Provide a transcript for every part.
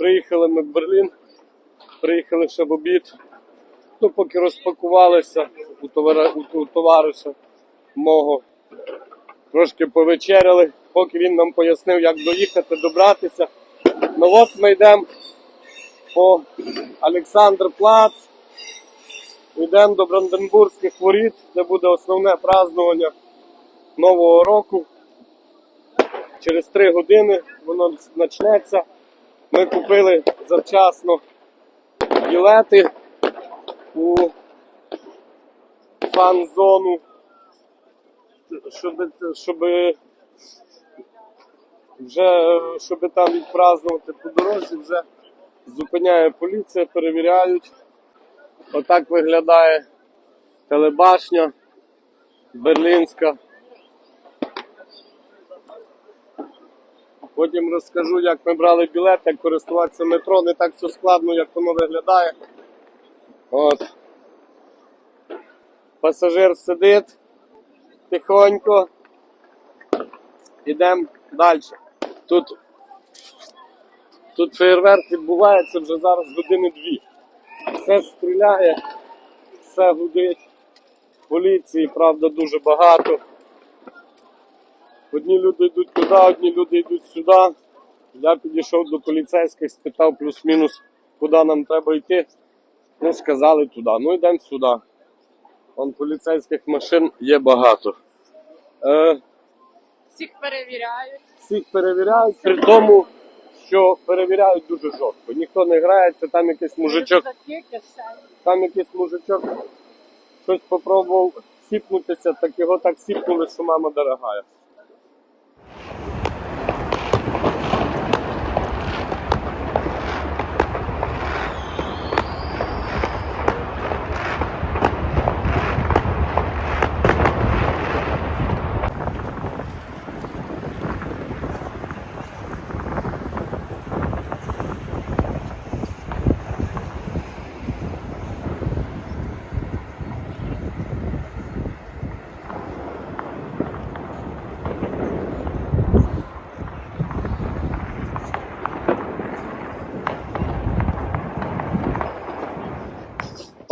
Приїхали ми в Берлін, приїхали ще в обід. Ну, поки розпакувалися у, товара, у, товариша мого, трошки повечеряли, поки він нам пояснив, як доїхати, добратися. Ну от ми йдемо по Олександр Плац, йдемо до Бранденбурзьких воріт, де буде основне празднування Нового року. Через три години воно почнеться. Ми купили завчасно білети у фан-зону, щоб, щоб вже щоб там відпразнувати по дорозі, вже зупиняє поліція, перевіряють. Отак виглядає телебашня берлінська. Потім розкажу, як ми брали білет, як користуватися метро. Не так все складно, як воно виглядає. От. Пасажир сидить тихонько. Ідемо далі. Тут, тут фейерверк відбувається вже зараз години дві. Все стріляє, все гудить. Поліції, правда, дуже багато. Одні люди йдуть туди, одні люди йдуть сюди. Я підійшов до поліцейських, спитав плюс-мінус, куди нам треба йти. Ну, сказали туди. Ну йдемо сюди. Вон поліцейських машин є багато. Е, Всіх перевіряють. всіх перевіряють, при тому, що перевіряють дуже жорстко. Ніхто не грається, там якийсь мужичок, там якийсь мужичок щось попробував сіпнутися, так його так сіпнули, що мама дорогая.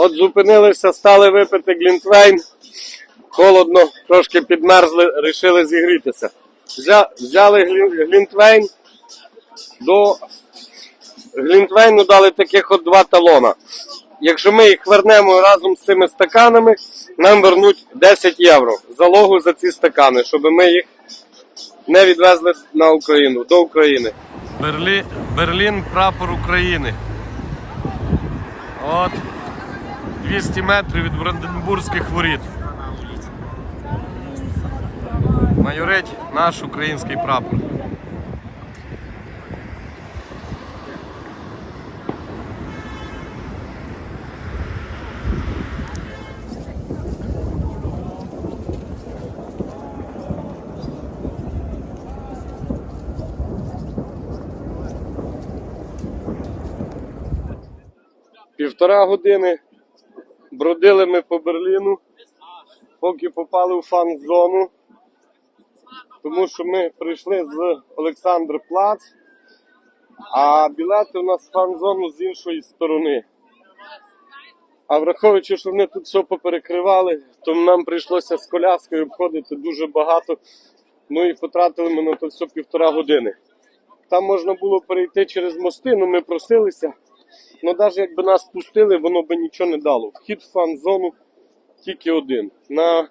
От зупинилися, стали випити глінтвейн. Холодно, трошки підмерзли, вирішили зігрітися. Взяли глінтвейн, до глінтвейну дали таких от два талона. Якщо ми їх вернемо разом з цими стаканами, нам вернуть 10 євро залогу за ці стакани, щоб ми їх не відвезли на Україну, до України. Берлі... Берлін прапор України. От 200 метрів від Бранденбурзьких воріт. Майорить наш український прапор. Півтора години бродили ми по Берліну, поки попали в фан-зону, тому що ми прийшли з Олександр Плац, а білети у нас в фан-зону з іншої сторони. А враховуючи, що вони тут все поперекривали, то нам прийшлося з коляскою обходити дуже багато. Ну і потратили ми на то все півтора години. Там можна було перейти через мости, але ми просилися. Ну, навіть якби нас пустили, воно би нічого не дало. Вхід в фан-зону тільки один. На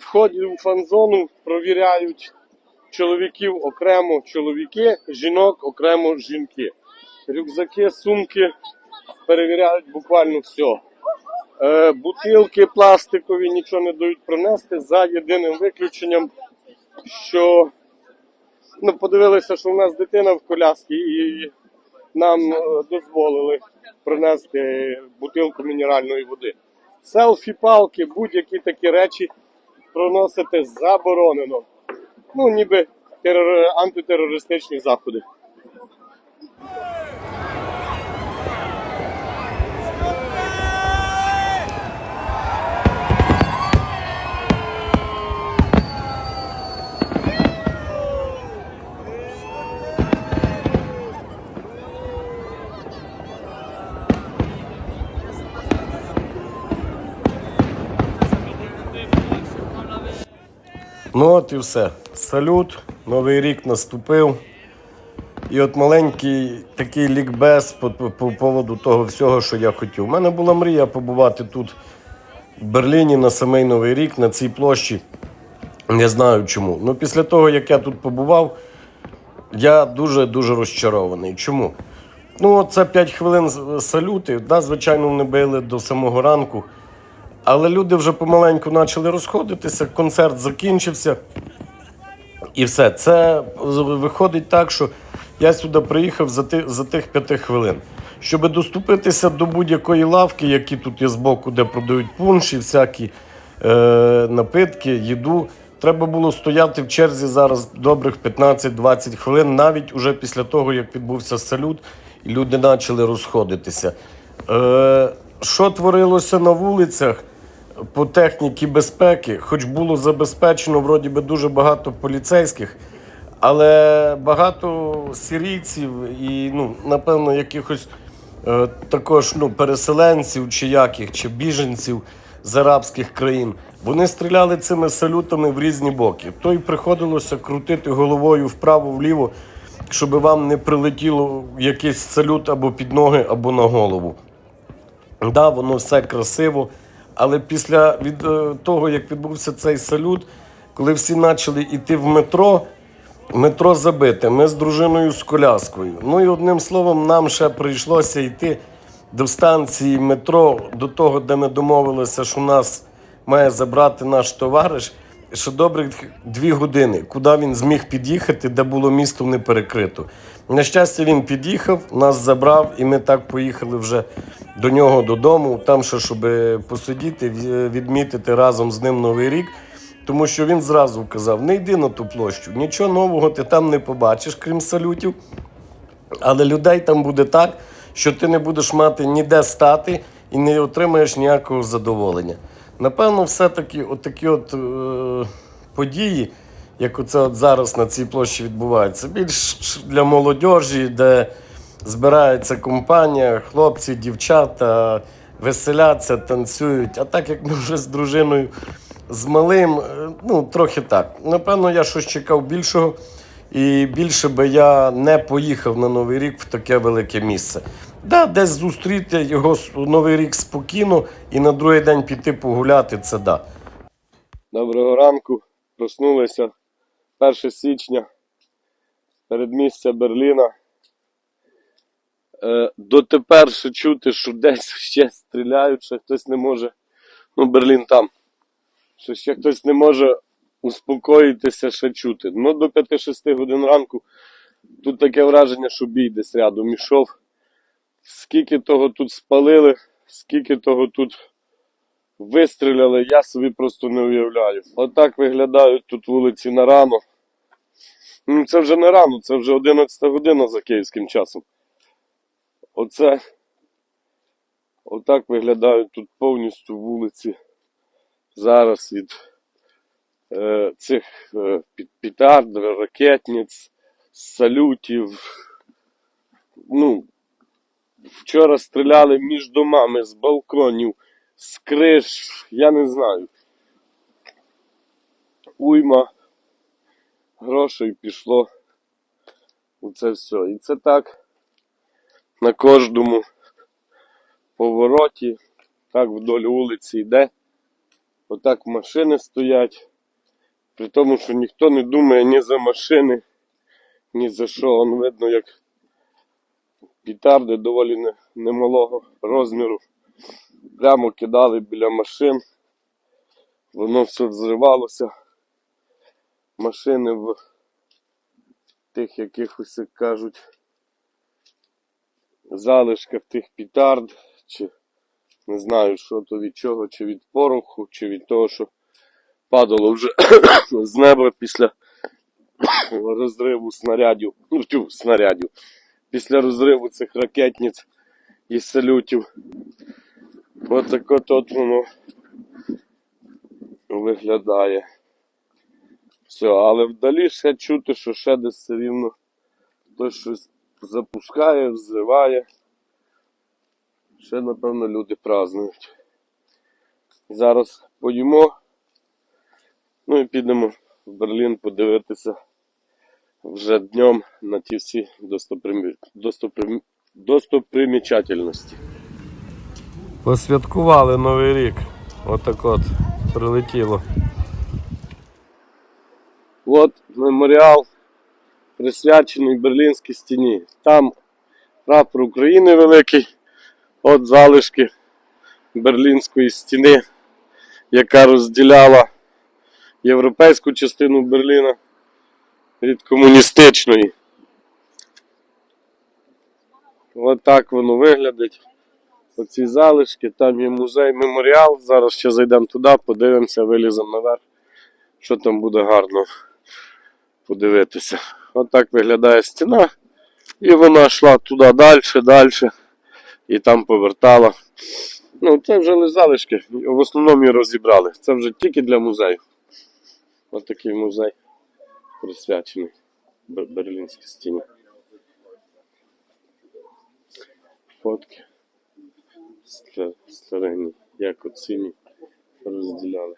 вході у фан-зону провіряють чоловіків окремо чоловіки, жінок окремо жінки. Рюкзаки, сумки перевіряють буквально все. Бутилки пластикові нічого не дають пронести за єдиним виключенням, що ну, подивилися, що в нас дитина в коляскі і нам е, дозволили принести бутилку мінеральної води. Селфі-палки, будь-які такі речі проносити заборонено. Ну, ніби терор... антитерористичні заходи. Ну от і все. Салют, новий рік наступив. І от маленький такий лікбез по, по, по поводу того всього, що я хотів. У мене була мрія побувати тут, в Берліні, на самий Новий рік, на цій площі. Не знаю чому. Ну, після того, як я тут побував, я дуже-дуже розчарований. Чому? Ну, це 5 хвилин салюти. Да, звичайно, вони били до самого ранку. Але люди вже помаленьку почали розходитися, концерт закінчився. І все. Це виходить так, що я сюди приїхав за, ти, за тих п'яти хвилин. Щоб доступитися до будь-якої лавки, які тут є збоку, де продають пунш і всякі е, напитки, їду, треба було стояти в черзі зараз добрих 15-20 хвилин, навіть уже після того, як відбувся салют, і люди почали розходитися. Е, що творилося на вулицях? По техніці безпеки, хоч було забезпечено вроді би дуже багато поліцейських, але багато сирійців і, ну, напевно, якихось е, також ну, переселенців чи яких, чи біженців з арабських країн. Вони стріляли цими салютами в різні боки. То й приходилося крутити головою вправо-вліво, щоб вам не прилетіло якийсь салют або під ноги, або на голову. Да, воно все красиво. Але після від, е, того, як відбувся цей салют, коли всі почали йти в метро, метро забите. Ми з дружиною з коляскою. Ну і одним словом, нам ще прийшлося йти до станції метро, до того, де ми домовилися, що нас має забрати наш товариш. Ще добрих дві години, куди він зміг під'їхати, де було місто не перекрито. На щастя, він під'їхав, нас забрав, і ми так поїхали вже до нього додому, там ще, щоб посидіти, відмітити разом з ним Новий рік. Тому що він зразу казав: не йди на ту площу, нічого нового ти там не побачиш, крім салютів. Але людей там буде так, що ти не будеш мати ніде стати і не отримаєш ніякого задоволення. Напевно, все-таки от такі от е, події, як оце от зараз на цій площі відбуваються, більш для молодіжі, де збирається компанія, хлопці, дівчата, веселяться, танцюють. А так як ми вже з дружиною з малим, е, ну трохи так. Напевно, я щось чекав більшого. І більше би я не поїхав на Новий рік в таке велике місце. Да, десь зустріти його Новий рік спокійно і на другий день піти погуляти це да. Доброго ранку. Проснулися 1 січня, передмістя Берліна. Е, дотепер ще чути, що десь ще стріляють, ще хтось не може. Ну, Берлін там. Що ще хтось не може успокоїтися, ще чути. Ну, до 5-6 годин ранку тут таке враження, що бій десь рядом ішов. Скільки того тут спалили, скільки того тут вистріляли, я собі просто не уявляю. Отак виглядають тут вулиці на рано. Ну, це вже не рано, це вже 11 година за київським часом. Оце. Отак виглядають тут повністю вулиці зараз від е, цих е, пі- петард, ракетниць, салютів. Ну, вчора стріляли між домами з балконів, з криш, я не знаю. Уйма грошей пішло у це все. І це так на кожному повороті, так вдоль вулиці йде. Отак машини стоять. При тому, що ніхто не думає ні за машини, ні за що. Он видно, як пітарди доволі немалого розміру. Прямо кидали біля машин. Воно все взривалося. Машини в тих якихось, як кажуть, залишках тих пітард, чи не знаю, що то від чого, чи від пороху, чи від того, що падало вже з неба після розриву снарядів, ну, тю, снарядів, після розриву цих ракетниць і салютів. От так от, от воно виглядає. Все, але вдалі ще чути, що ще десь все рівно хтось щось запускає, взриває. Ще, напевно, люди празднують. Зараз поїмо. Ну і підемо в Берлін подивитися вже днем на ті всі достопримі... достоприм... достопримічательності. Посвяткували Новий рік. Отак от прилетіло. От меморіал, присвячений Берлінській стіні. Там прапор України великий, от залишки Берлінської стіни, яка розділяла європейську частину Берліна від комуністичної. От так воно виглядить. Оці залишки, там є музей, меморіал. Зараз ще зайдемо туди, подивимося, виліземо наверх, що там буде гарно подивитися. От так виглядає стіна. І вона йшла туди далі, далі. І там повертала. Ну, це вже лише залишки. В основному її розібрали. Це вже тільки для музею. Ось такий музей присвячений Берлінській стіні. Фотки. Стар- Старинні, як оціні розділяли.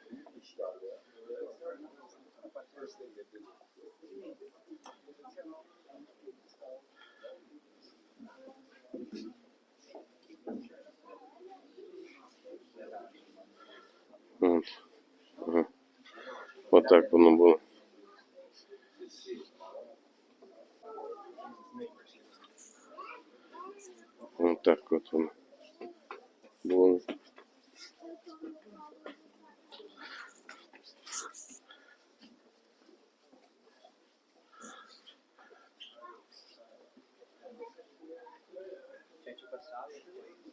От. Ага. Отак воно було. Отак от воно. Було.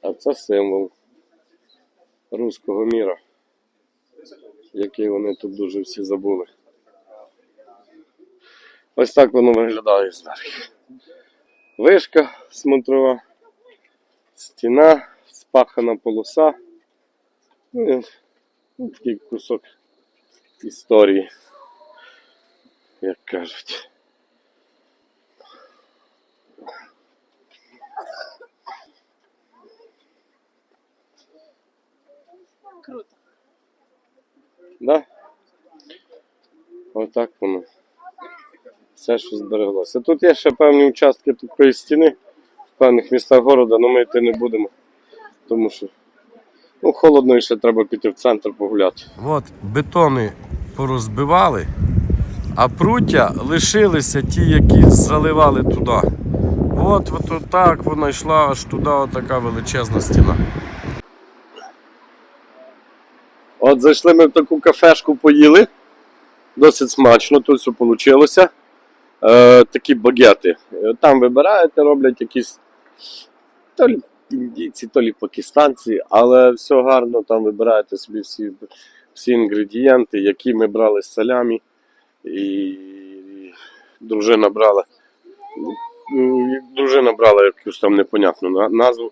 А це символ руського міра, який вони тут дуже всі забули. Ось так воно виглядає зверху. Вишка смотрова, стіна, спахана полоса. Ну, ну, такий кусок історії, як кажуть. Круто. Да? Отак воно. Все, що збереглося. Тут є ще певні участки такої стіни в певних містах города, але ми йти не будемо. Тому що ну, холодно і ще треба піти в центр погуляти. От бетони порозбивали, а пруття лишилися ті, які заливали туди. От, от так вона йшла аж туди, отака величезна стіна. От зайшли ми в таку кафешку, поїли. Досить смачно, тут все вийшло. Е, такі багети. Е, Там вибираєте, роблять якісь то лі індійці, то лі пакистанці, але все гарно, там вибираєте собі всі, всі інгредієнти, які ми брали з салямі. І дружина брала. Дружина брала якусь там непонятну назву,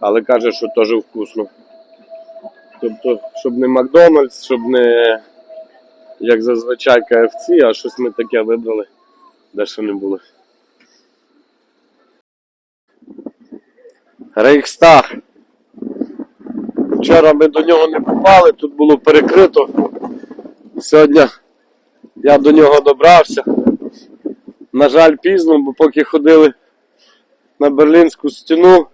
але каже, що теж вкусно. Тобто, щоб не Макдональдс, щоб не як зазвичай KFC, а щось ми таке вибрали, де ще не було. Рейхстаг. Вчора ми до нього не попали, тут було перекрито. Сьогодні я до нього добрався. На жаль, пізно, бо поки ходили на Берлінську стіну,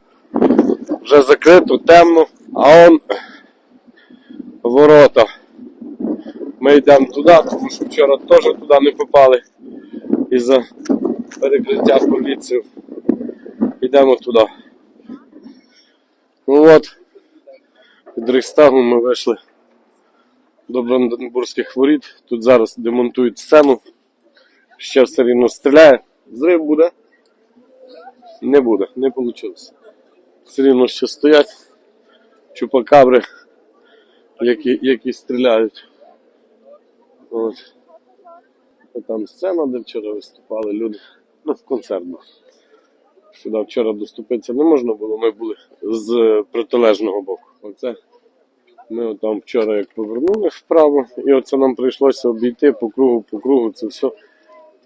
вже закрито, темно, а он ворота. Ми йдемо туди, тому що вчора теж туди не попали із-за перекриття поліції. Йдемо туди. Ну от, від Рейхстагу ми вийшли до Бранденбурзьких воріт. Тут зараз демонтують сцену. Ще все рівно стріляє. Зрив буде? Не буде, не вийшло. Все рівно ще стоять чупакабри які, які стріляють. От. Там сцена, де вчора виступали люди. Ну, концерт був. Сюди вчора доступитися не можна було, ми були з протилежного боку. Оце ми там вчора як повернули вправо, і оце нам прийшлося обійти по кругу, по кругу. Це все,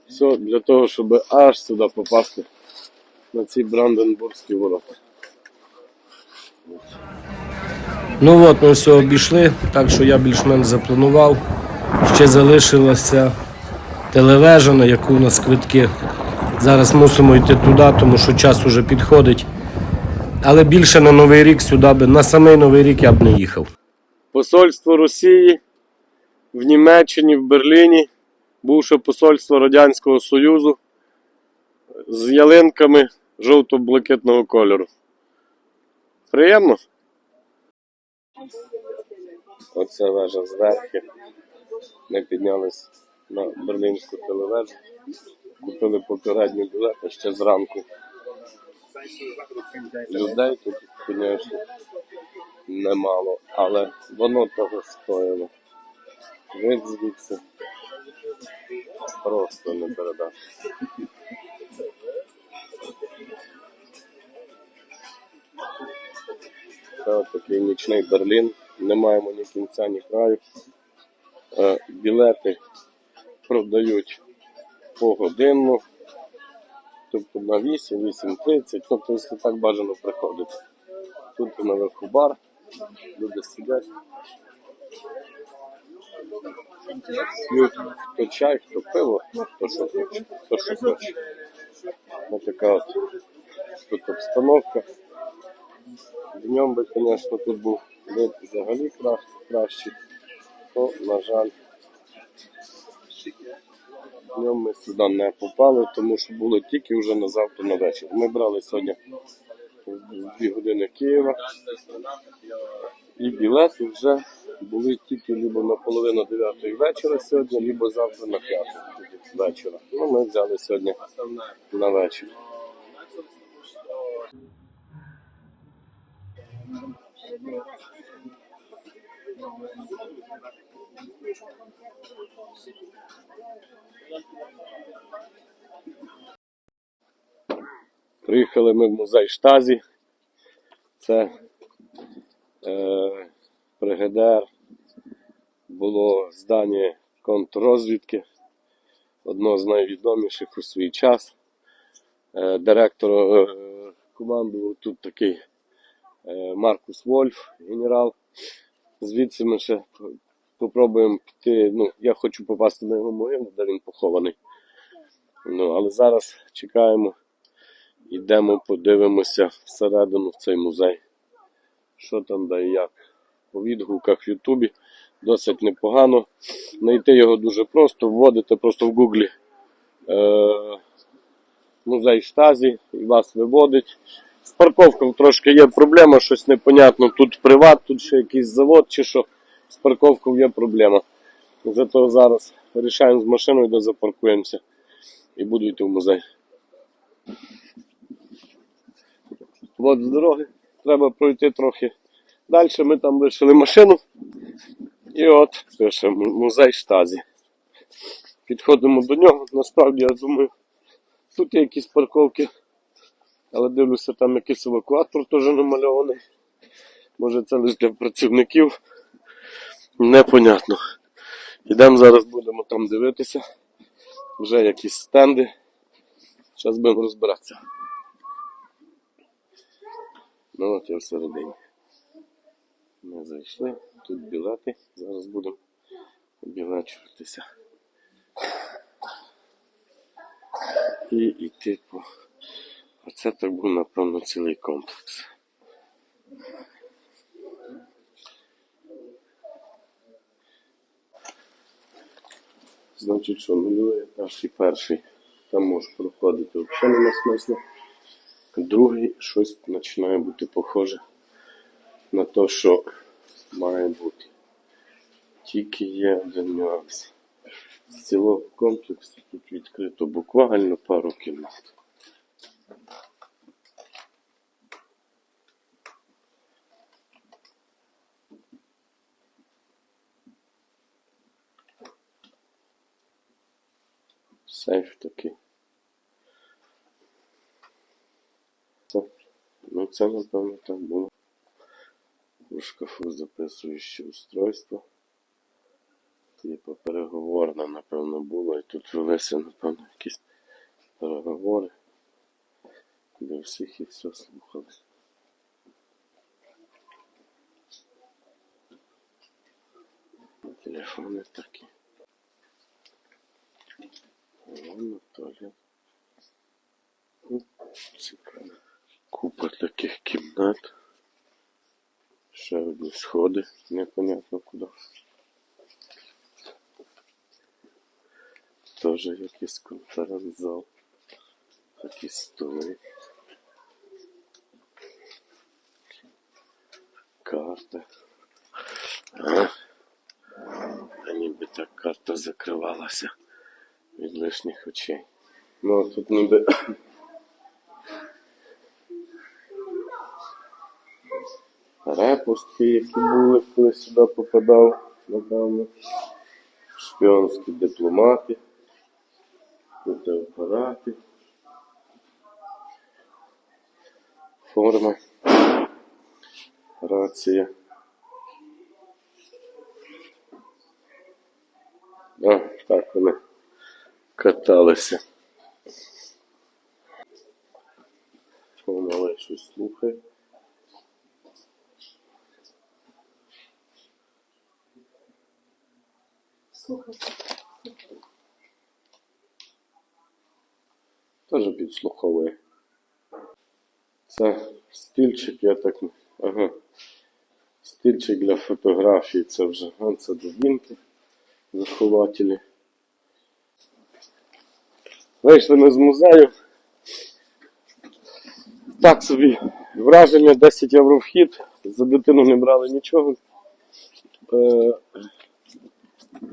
все для того, щоб аж сюди попасти на ці Бранденбурзькі ворота. Ну от ми все обійшли, так що я більш-менш запланував. Ще залишилося телевежа, на яку у нас квитки. Зараз мусимо йти туди, тому що час уже підходить. Але більше на Новий рік сюди би, на самий Новий рік я б не їхав. Посольство Росії в Німеччині, в Берліні, бувше посольство Радянського Союзу з ялинками жовто-блакитного кольору. Приємно? Оце вежа зверху. Ми піднялись на берлінську телевежу. Купили попередні білети ще зранку. Людей тут, звісно, немало, але воно того стоїло. Вид звідси просто не передаш. Це такий нічний Берлін. Не маємо ні кінця, ні краю. Е, Білети продають погодинно, тобто на 8, 8.30, тобто якщо так бажано приходити. Тут наверху бар, люди сидять. Хто чай, хто пиво, хто що хоче, хто що хоче. Ось така от тут обстановка. Днем би, звісно, тут був вид взагалі кращий, то, на жаль, днем ми сюди не попали, тому що було тільки вже на завтра на вечір. Ми брали сьогодні 2 години Києва. І білети вже були тільки либо на половину 9 вечора сьогодні, либо завтра на 5 вечора. Ну, ми взяли сьогодні на вечір. Приїхали ми в музей Штазі. Це е, при ГДР було здання контррозвідки, одно з найвідоміших у свій час. Е, директор е, командував тут такий Маркус Вольф, генерал. Звідси ми ще попробуємо піти. Ну, я хочу попасти на його могилу, де він похований. Ну, але зараз чекаємо, йдемо, подивимося всередину в цей музей що там да і як. По відгуках в Ютубі досить непогано. Знайти його дуже просто, вводите просто в Гуглі е, музей штазі і вас виводить. З парковкою трошки є проблема, щось непонятно. Тут приват, тут ще якийсь завод чи що. З парковкою є проблема. Зато зараз вирішаємо з машиною, де запаркуємося і буду йти в музей. От з дороги треба пройти трохи далі. Ми там лишили машину. І от пишемо музей штазі. Підходимо до нього. Насправді, я думаю, тут є якісь парковки, але дивлюся, там якийсь евакуатор теж намальований. Може це лише для працівників. Непонятно. Йдемо зараз, будемо там дивитися. Вже якісь стенди. Зараз будемо розбиратися. Ну от я всередині. Ми зайшли, тут білети, зараз будемо обілечуватися. І йти по. Оце так був, напевно, цілий комплекс. Значить, що нульовий етаж і перший. Там можеш проходити взагалі нема смисла. Другий щось починає бути похоже на те, що має бути. Тільки є один нюанс. З цілого комплексу тут відкрито буквально пару кімнат. Сейф такий. Ну, це, напевно, так було. У шкафу записуюче устройство. Типу переговорне, напевно, було. І тут велися, напевно, якісь переговори, де всіх і все слухали. Телефони такі. Туалет. Купа таких кімнат. Ще одні сходи, непонятно куди. Теж якийсь конференц-зал. Такі столи. Карта. А, Та ніби так карта закривалася від лишніх очей. Ну, тут ніби. Репустки, які були, коли сюди попадав, напевно. Шпіонські дипломати, фотоапарати, форма, рація. А, так вони каталися. Помале щось слухає. Теж підслуховує. Це стільчик, я так. Ага. Стільчик для фотографій, це вже а, це дубінки, захователі. Вийшли ми з музею. Так собі враження 10 євро вхід. За дитину не брали нічого. Е,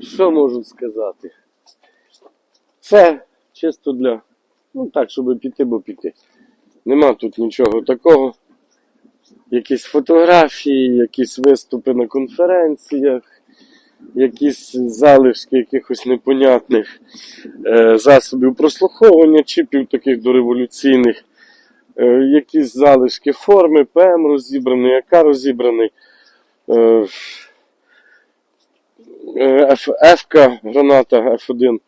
що можу сказати? Це чисто для. Ну так, щоб піти, бо піти. Нема тут нічого такого. Якісь фотографії, якісь виступи на конференціях, якісь залишки якихось непонятних е, засобів прослуховування, чіпів таких дореволюційних, якісь залишки форми, ПМ розібраний, АК розібраний. Е, е, Ф, Ф-ка, граната F1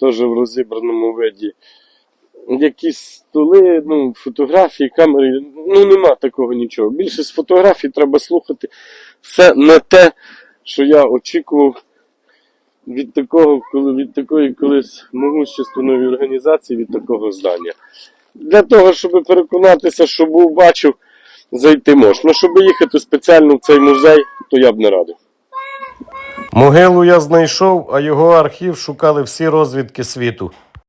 теж в розібраному виді. Якісь столи, ну, фотографії, камери, ну нема такого нічого. Більшість фотографій треба слухати. Все не те, що я очікував від такого, від такої колись могущественної організації, від такого здання. Для того, щоб переконатися, що був бачив, зайти можна. Щоб їхати спеціально в цей музей, то я б не радив. Могилу я знайшов, а його архів шукали всі розвідки світу.